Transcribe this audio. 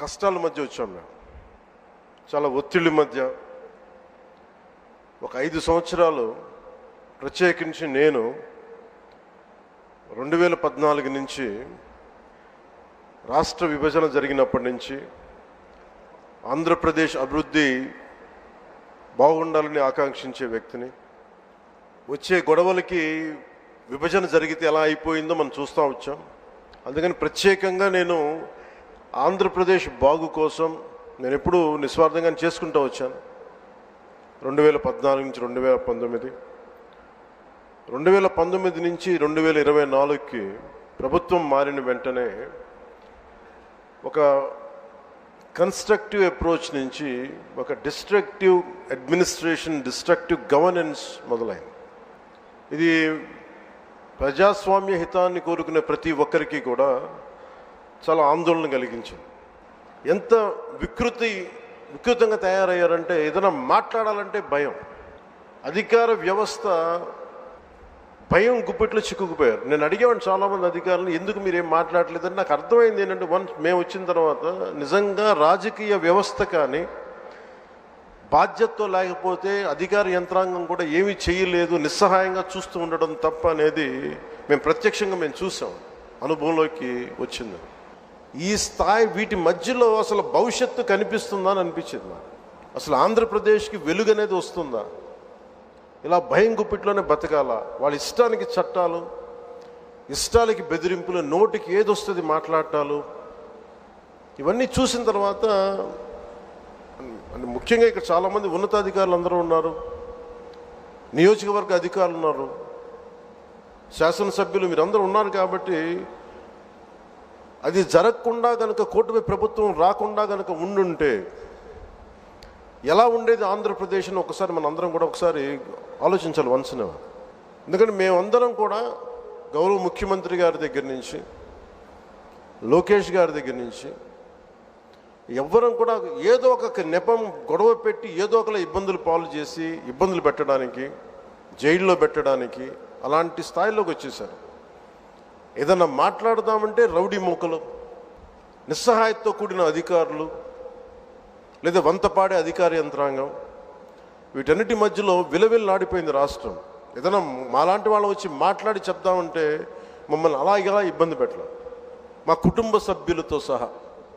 కష్టాల మధ్య వచ్చాం మేము. చాలా ఒత్తిళ్ళ మధ్య. ఒక ఐదు సంవత్సరాలు ప్రత్యేకించి నేను రెండు వేల పద్నాలుగు నుంచి రాష్ట్ర విభజన జరిగినప్పటి నుంచి ఆంధ్రప్రదేశ్ అభివృద్ధి బాగుండాలని ఆకాంక్షించే వ్యక్తిని. వచ్చే గొడవలకి విభజన జరిగితే ఎలా అయిపోయిందో మనం చూస్తూ వచ్చాం. అందుకని ప్రత్యేకంగా నేను ఆంధ్రప్రదేశ్ బాగు కోసం నేను ఎప్పుడూ నిస్వార్థంగా చేసుకుంటూ వచ్చాను. రెండు వేల పద్నాలుగు నుంచి రెండు వేల పంతొమ్మిది. రెండు వేల పంతొమ్మిది నుంచి రెండు వేల ఇరవై నాలుగుకి ప్రభుత్వం మారిన వెంటనే ఒక కన్స్ట్రక్టివ్ అప్రోచ్ నుంచి ఒక డిస్ట్రక్టివ్ అడ్మినిస్ట్రేషన్ డిస్ట్రక్టివ్ గవర్నెన్స్ మొదలైంది. ఇది ప్రజాస్వామ్య హితాన్ని కోరుకునే ప్రతి ఒక్కరికి కూడా చాలా ఆందోళన కలిగించింది. ఎంత వికృతి వికృతంగా తయారయ్యారంటే ఏదైనా మాట్లాడాలంటే భయం. అధికార వ్యవస్థ భయం గుప్పిట్లో చిక్కుకుపోయారు. నేను అడిగేవాడిని చాలామంది అధికారులు ఎందుకు మీరేం మాట్లాడలేదని? నాకు అర్థమైంది ఏంటంటే వన్స్ మేము వచ్చిన తర్వాత నిజంగా రాజకీయ వ్యవస్థ కానీ బాధ్యతతో లేకపోతే అధికార యంత్రాంగం కూడా ఏమీ చేయలేదు నిస్సహాయంగా చూస్తూ ఉండడం తప్ప అనేది మేము ప్రత్యక్షంగా మేము చూసాం. అనుభవంలోకి వచ్చింది. ఈ స్థాయి వీటి మధ్యలో అసలు భవిష్యత్తు కనిపిస్తుందా అని అనిపించింది నాకు. అసలు ఆంధ్రప్రదేశ్కి వెలుగు అనేది వస్తుందా? ఇలా భయం గుప్పిట్లోనే బతకాల. వాళ్ళ ఇష్టానికి చట్టాలు ఇష్టాలకి బెదిరింపులు నోటికి ఏది వస్తుంది మాట్లాడటాలు ఇవన్నీ చూసిన తర్వాత అంటే ముఖ్యంగా ఇక్కడ చాలామంది ఉన్నతాధికారులు అందరూ ఉన్నారు. నియోజకవర్గ అధికారులు ఉన్నారు. శాసనసభ్యులు మీరందరూ ఉన్నారు కాబట్టి అది జరగకుండా కనుక కూటమి ప్రభుత్వం రాకుండా కనుక ఉండుంటే ఎలా ఉండేది ఆంధ్రప్రదేశ్ అని ఒకసారి మన అందరం కూడా ఒకసారి ఆలోచించాలి వన్స్ ఎందుకంటే మేమందరం కూడా గౌరవ ముఖ్యమంత్రి గారి దగ్గర నుంచి లోకేష్ గారి దగ్గర నుంచి ఎవ్వరం కూడా ఏదో ఒక నెపం గొడవ పెట్టి ఏదో ఒకలా ఇబ్బందులు పాలు చేసి ఇబ్బందులు పెట్టడానికి జైల్లో పెట్టడానికి అలాంటి స్థాయిలోకి వచ్చేసారు. ఏదన్నా మాట్లాడదామంటే రౌడీ మూకలు నిస్సహాయంతో కూడిన అధికారులు లేదా వంతపాడే అధికార యంత్రాంగం. వీటన్నిటి మధ్యలో విలవిల్లాడిపోయింది రాష్ట్రం. ఏదైనా మాలాంటి వాళ్ళు వచ్చి మాట్లాడి చెప్దామంటే మమ్మల్ని అలా ఇలా ఇబ్బంది పెట్టలేదు మా కుటుంబ సభ్యులతో సహా.